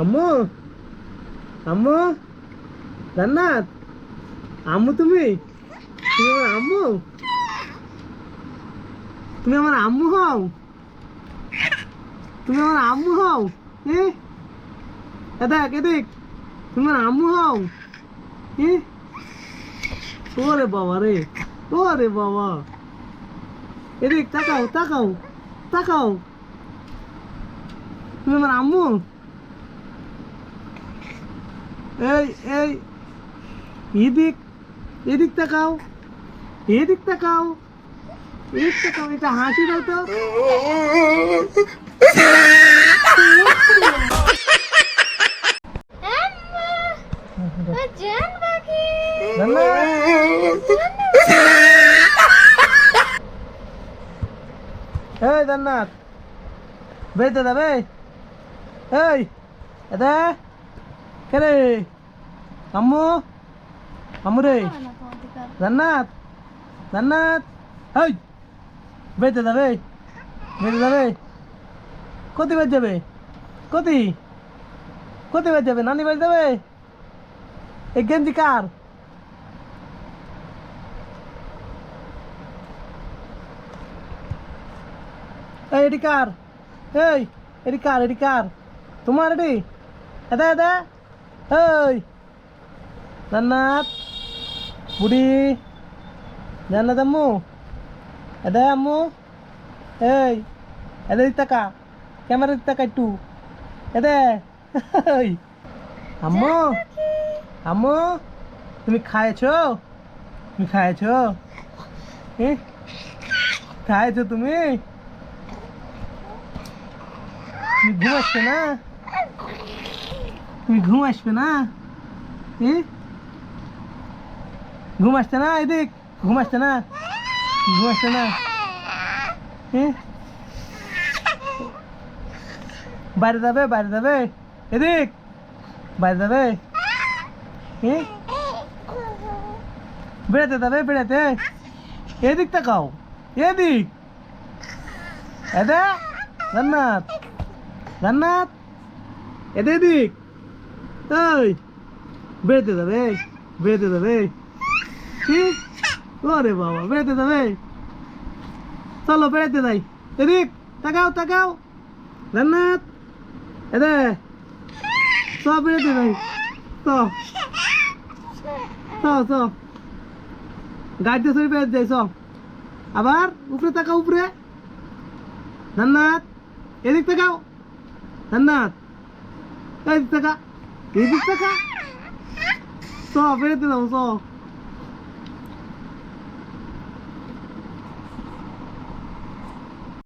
আম্মু আম্মু, জান্নাত। আম্মু তুমি? তুমি আমার আম্মু? তুমি আমার আম্মু হও। তুমি আমার আম্মু হও। এ? দেখ এ দেখ। তুমি আমার আম্মু হও। এ? ওরে বাবা রে, ওরে বাবা। এদিক তাকাও তাকাও তাকাও। তুমি আমার আম্মু? এই এই এদিক এদিক তাকাও এদিক তাকাও এদিক তাকাও এটা হাসি দাও তো। জান পাখি। এই জান্নাত। বেতে যাবে এই এদা কে রে? আম্মু আম্মু রে? জান্নাত? জান্নাত? এই বেতে যাবে বেতে যাবে কতি বাজ যাবে। কতি? কতি বাজ যাবে। নানি বাজ যাবে। এই গেঞ্জি কার? এটি কার? এই এটি কার এটি কার? তোমার এটি এদা এদা এই। জান্নাত। বুড়ি। জান্নাত আম্মু। এদা আম্মু। এই এদা তাকা ক্যামেরা তাকা একটু। এদা আম্মু। আম্মু, তুমি খাইছো তুমি খাইছো তুমি তুমি? ঘুম আসবে না? তুমি ঘুম আসবে না? ঘুম আসছে না, এদিক। ঘুম আসছে না। ঘুম আসছে না। বাইরে যাবে বাইরে যাবে। এদিক। বাইরে যাবে। বেড়াতে যাবে, বেড়াতে। এদিক তাকাও এদিক। এদা, জান্নাত। জান্নাত? এদে এদিক এই, বেড়াতে যাবে বেড়াতে যাবে। কি? ওরে বাবা, বেড়াতে যাবে। চলো বেড়াতে যাই। এদিক তাকাও তাকাও। জান্নাত? এদে সব বেড়াতে যাই। চ। চ চ। গাড়িতে চড়ে বেড়াতে যাই, চ। আবার উপরে তাকাও, উপরে। জান্নাত? এদিক তাকাও। জান্নাত এদিক তাকা এদিক তাকা চ বেড়াতে যাও চ